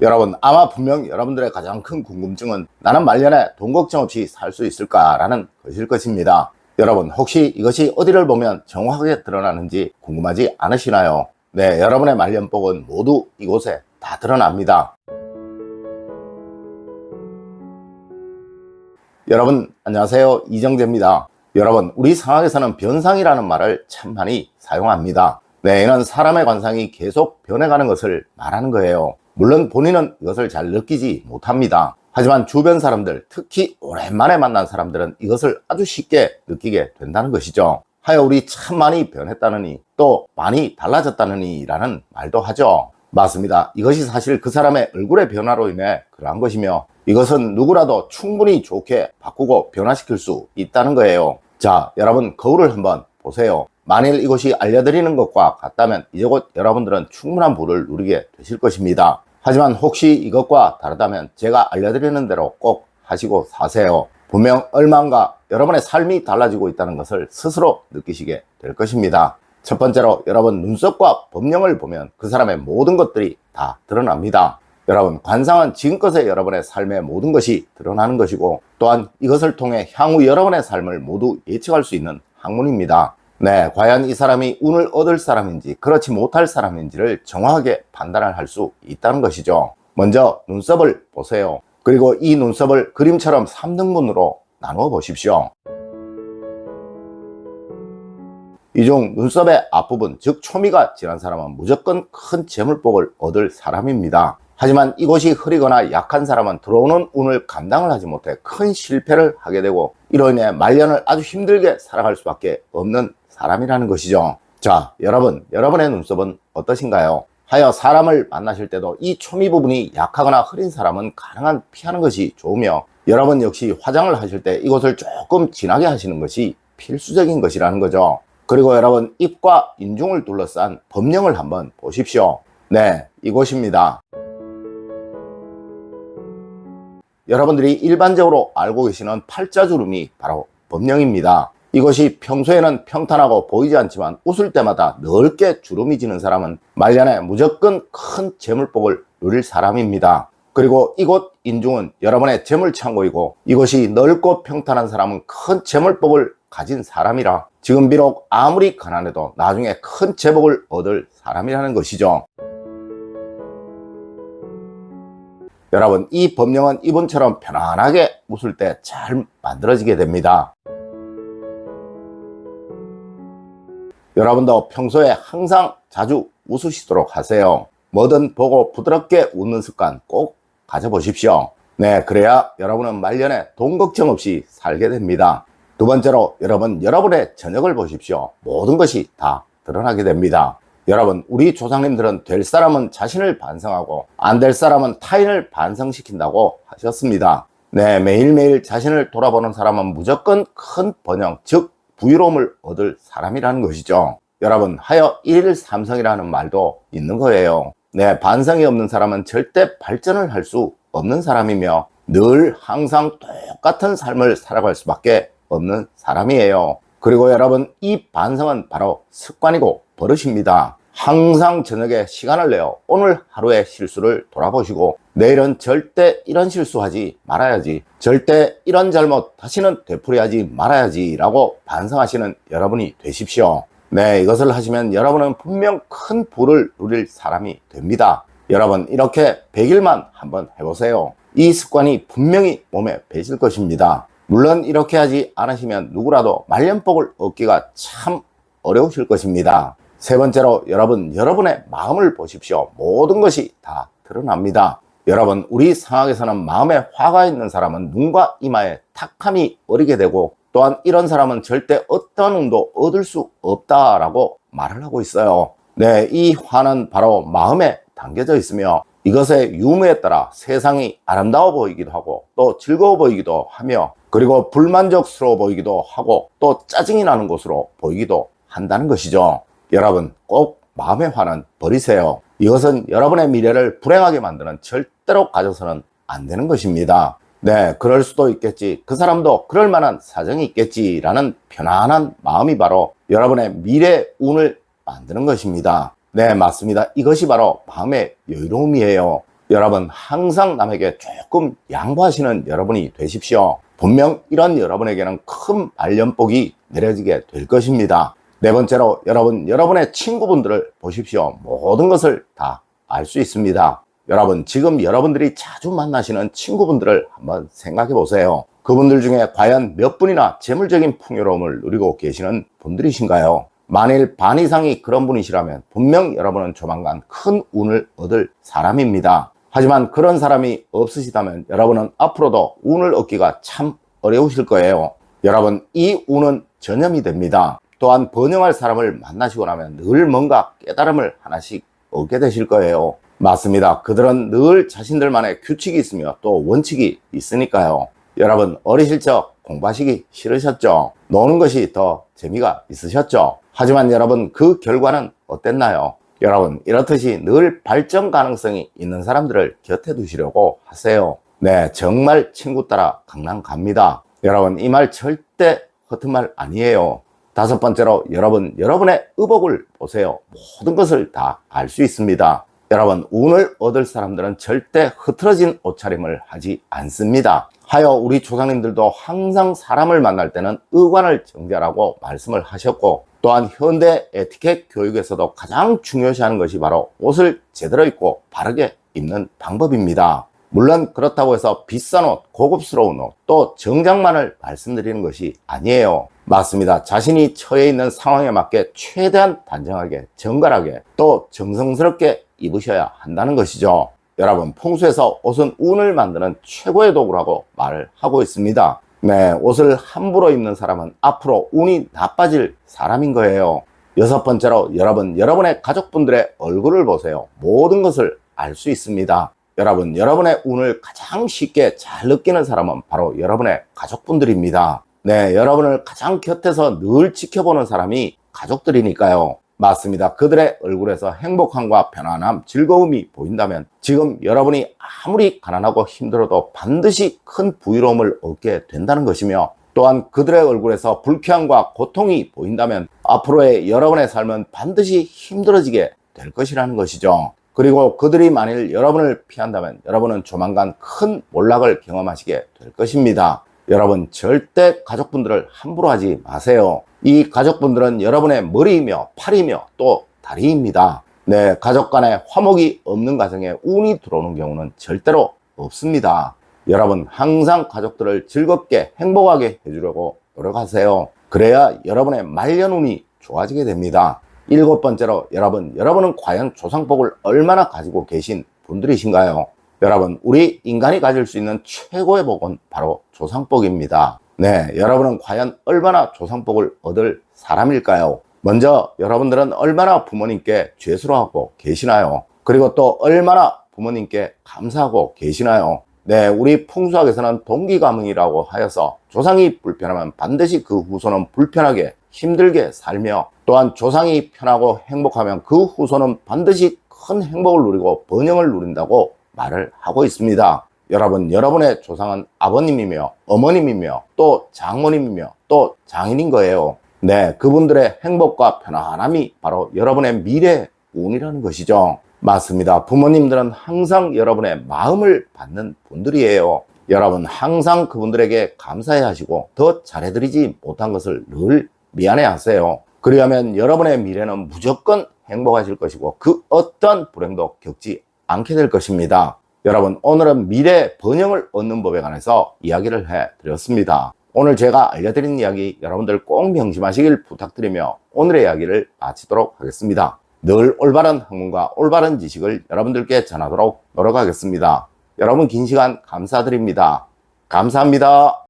여러분 아마 분명 여러분들의 가장 큰 궁금증은 나는 말년에 돈 걱정 없이 살 수 있을까라는 것일 것입니다. 여러분 혹시 이것이 어디를 보면 정확하게 드러나는지 궁금하지 않으시나요? 네, 여러분의 말년복은 모두 이곳에 다 드러납니다. 여러분 안녕하세요 이정재입니다. 여러분 우리 상황에서는 변상이라는 말을 참 많이 사용합니다. 네, 이는 사람의 관상이 계속 변해가는 것을 말하는 거예요. 물론 본인은 이것을 잘 느끼지 못합니다. 하지만 주변 사람들, 특히 오랜만에 만난 사람들은 이것을 아주 쉽게 느끼게 된다는 것이죠. 하여 우리 참 많이 변했다느니 또 많이 달라졌다느니 라는 말도 하죠. 맞습니다. 이것이 사실 그 사람의 얼굴의 변화로 인해 그러한 것이며 이것은 누구라도 충분히 좋게 바꾸고 변화시킬 수 있다는 거예요. 자, 여러분 거울을 한번 보세요. 만일 이것이 알려드리는 것과 같다면 이제 곧 여러분들은 충분한 부를 누리게 되실 것입니다. 하지만 혹시 이것과 다르다면 제가 알려드리는 대로 꼭 하시고 사세요. 분명 얼마인가 여러분의 삶이 달라지고 있다는 것을 스스로 느끼시게 될 것입니다. 첫 번째로 여러분 눈썹과 법령을 보면 그 사람의 모든 것들이 다 드러납니다. 여러분 관상은 지금껏의 여러분의 삶의 모든 것이 드러나는 것이고 또한 이것을 통해 향후 여러분의 삶을 모두 예측할 수 있는 학문입니다. 네, 과연 이 사람이 운을 얻을 사람인지 그렇지 못할 사람인지를 정확하게 판단을 할 수 있다는 것이죠. 먼저 눈썹을 보세요. 그리고 이 눈썹을 그림처럼 3등분으로 나누어 보십시오. 이 중 눈썹의 앞부분, 즉 초미가 진한 사람은 무조건 큰 재물복을 얻을 사람입니다. 하지만 이곳이 흐리거나 약한 사람은 들어오는 운을 감당을 하지 못해 큰 실패를 하게 되고 이로 인해 말년을 아주 힘들게 살아갈 수밖에 없는 사람이라는 것이죠. 자, 여러분, 여러분의 눈썹은 어떠신가요? 하여 사람을 만나실 때도 이 초미 부분이 약하거나 흐린 사람은 가능한 피하는 것이 좋으며 여러분 역시 화장을 하실 때 이것을 조금 진하게 하시는 것이 필수적인 것이라는 거죠. 그리고 여러분 입과 인중을 둘러싼 법령을 한번 보십시오. 네, 이곳입니다. 여러분들이 일반적으로 알고 계시는 팔자주름이 바로 법령입니다. 이것이 평소에는 평탄하고 보이지 않지만 웃을 때마다 넓게 주름이 지는 사람은 말년에 무조건 큰 재물복을 누릴 사람입니다. 그리고 이곳 인중은 여러분의 재물창고이고 이것이 넓고 평탄한 사람은 큰 재물복을 가진 사람이라 지금 비록 아무리 가난해도 나중에 큰 재복을 얻을 사람이라는 것이죠. 여러분 이 법령은 이분처럼 편안하게 웃을 때 잘 만들어지게 됩니다. 여러분도 평소에 항상 자주 웃으시도록 하세요. 뭐든 보고 부드럽게 웃는 습관 꼭 가져보십시오. 네, 그래야 여러분은 말년에 돈 걱정 없이 살게 됩니다. 두 번째로 여러분, 여러분의 저녁을 보십시오. 모든 것이 다 드러나게 됩니다. 여러분, 우리 조상님들은 될 사람은 자신을 반성하고 안 될 사람은 타인을 반성시킨다고 하셨습니다. 네, 매일매일 자신을 돌아보는 사람은 무조건 큰 번영, 즉 부유로움을 얻을 사람이라는 것이죠. 여러분, 하여 일일 삼성이라는 말도 있는 거예요. 네, 반성이 없는 사람은 절대 발전을 할 수 없는 사람이며 늘 항상 똑같은 삶을 살아갈 수밖에 없는 사람이에요. 그리고 여러분, 이 반성은 바로 습관이고 버릇입니다. 항상 저녁에 시간을 내어 오늘 하루의 실수를 돌아보시고 내일은 절대 이런 실수하지 말아야지 절대 이런 잘못 다시는 되풀이하지 말아야지 라고 반성하시는 여러분이 되십시오. 네 이것을 하시면 여러분은 분명 큰 부를 누릴 사람이 됩니다. 여러분 이렇게 100일만 한번 해보세요. 이 습관이 분명히 몸에 배실 것입니다. 물론 이렇게 하지 않으시면 누구라도 말년복을 얻기가 참 어려우실 것입니다 세 번째로 여러분, 여러분의 마음을 보십시오. 모든 것이 다 드러납니다. 여러분, 우리 상황에서는 마음에 화가 있는 사람은 눈과 이마에 탁함이 어리게 되고 또한 이런 사람은 절대 어떤 운도 얻을 수 없다라고 말을 하고 있어요. 네, 이 화는 바로 마음에 담겨져 있으며 이것의 유무에 따라 세상이 아름다워 보이기도 하고 또 즐거워 보이기도 하며 그리고 불만족스러워 보이기도 하고 또 짜증이 나는 것으로 보이기도 한다는 것이죠. 여러분 꼭 마음의 화는 버리세요. 이것은 여러분의 미래를 불행하게 만드는 절대로 가져서는 안 되는 것입니다. 네, 그럴 수도 있겠지. 그 사람도 그럴 만한 사정이 있겠지라는 편안한 마음이 바로 여러분의 미래 운을 만드는 것입니다. 네, 맞습니다. 이것이 바로 마음의 여유로움이에요. 여러분 항상 남에게 조금 양보하시는 여러분이 되십시오. 분명 이런 여러분에게는 큰 말년복이 내려지게 될 것입니다. 네 번째로 여러분 여러분의 친구분들을 보십시오. 모든 것을 다 알 수 있습니다. 여러분 지금 여러분들이 자주 만나시는 친구분들을 한번 생각해 보세요. 그분들 중에 과연 몇 분이나 재물적인 풍요로움을 누리고 계시는 분들이신가요? 만일 반 이상이 그런 분이시라면 분명 여러분은 조만간 큰 운을 얻을 사람입니다. 하지만 그런 사람이 없으시다면 여러분은 앞으로도 운을 얻기가 참 어려우실 거예요. 여러분, 이 운은 전염이 됩니다. 또한 번영할 사람을 만나시고 나면 늘 뭔가 깨달음을 하나씩 얻게 되실 거예요. 맞습니다. 그들은 늘 자신들만의 규칙이 있으며 또 원칙이 있으니까요. 여러분, 어리실 적 공부하시기 싫으셨죠? 노는 것이 더 재미가 있으셨죠? 하지만 여러분, 그 결과는 어땠나요? 여러분, 이렇듯이 늘 발전 가능성이 있는 사람들을 곁에 두시려고 하세요. 네, 정말 친구 따라 강남 갑니다. 여러분, 이 말 절대 허튼 말 아니에요. 다섯 번째로 여러분, 여러분의 의복을 보세요. 모든 것을 다 알 수 있습니다. 여러분, 운을 얻을 사람들은 절대 흐트러진 옷차림을 하지 않습니다. 하여 우리 조상님들도 항상 사람을 만날 때는 의관을 정제하라고 말씀을 하셨고, 또한 현대 에티켓 교육에서도 가장 중요시하는 것이 바로 옷을 제대로 입고 바르게 입는 방법입니다. 물론 그렇다고 해서 비싼 옷, 고급스러운 옷, 또 정장만을 말씀드리는 것이 아니에요. 맞습니다. 자신이 처해 있는 상황에 맞게 최대한 단정하게, 정갈하게, 또 정성스럽게 입으셔야 한다는 것이죠. 여러분, 풍수에서 옷은 운을 만드는 최고의 도구라고 말을 하고 있습니다. 네, 옷을 함부로 입는 사람은 앞으로 운이 나빠질 사람인 거예요. 여섯 번째로 여러분, 여러분의 가족분들의 얼굴을 보세요. 모든 것을 알 수 있습니다. 여러분, 여러분의 운을 가장 쉽게 잘 느끼는 사람은 바로 여러분의 가족분들입니다. 네, 여러분을 가장 곁에서 늘 지켜보는 사람이 가족들이니까요. 맞습니다. 그들의 얼굴에서 행복함과 편안함, 즐거움이 보인다면 지금 여러분이 아무리 가난하고 힘들어도 반드시 큰 부유로움을 얻게 된다는 것이며 또한 그들의 얼굴에서 불쾌함과 고통이 보인다면 앞으로의 여러분의 삶은 반드시 힘들어지게 될 것이라는 것이죠. 그리고 그들이 만일 여러분을 피한다면 여러분은 조만간 큰 몰락을 경험하시게 될 것입니다. 여러분 절대 가족분들을 함부로 하지 마세요. 이 가족분들은 여러분의 머리이며 팔이며 또 다리입니다. 네, 가족 간에 화목이 없는 가정에 운이 들어오는 경우는 절대로 없습니다. 여러분 항상 가족들을 즐겁게 행복하게 해주려고 노력하세요. 그래야 여러분의 말년운이 좋아지게 됩니다. 일곱 번째로 여러분, 여러분은 과연 조상복을 얼마나 가지고 계신 분들이신가요? 여러분, 우리 인간이 가질 수 있는 최고의 복은 바로 조상복입니다. 네, 여러분은 과연 얼마나 조상복을 얻을 사람일까요? 먼저 여러분들은 얼마나 부모님께 죄수로하고 계시나요? 그리고 또 얼마나 부모님께 감사하고 계시나요? 네, 우리 풍수학에서는 동기가문이라고 하여서 조상이 불편하면 반드시 그 후손은 불편하게 힘들게 살며 또한 조상이 편하고 행복하면 그 후손은 반드시 큰 행복을 누리고 번영을 누린다고 말을 하고 있습니다. 여러분, 여러분의 조상은 아버님이며 어머님이며 또 장모님이며 또 장인인 거예요. 네, 그분들의 행복과 편안함이 바로 여러분의 미래 운이라는 것이죠. 맞습니다. 부모님들은 항상 여러분의 마음을 받는 분들이에요. 여러분 항상 그분들에게 감사해 하시고 더 잘해드리지 못한 것을 늘 미안해 하세요. 그리하면 여러분의 미래는 무조건 행복하실 것이고 그 어떤 불행도 겪지 않게 될 것입니다. 여러분 오늘은 미래 번영을 얻는 법에 관해서 이야기를 해 드렸습니다. 오늘 제가 알려드린 이야기 여러분들 꼭 명심하시길 부탁드리며 오늘의 이야기를 마치도록 하겠습니다. 늘 올바른 학문과 올바른 지식을 여러분들께 전하도록 노력하겠습니다. 여러분 긴 시간 감사드립니다. 감사합니다.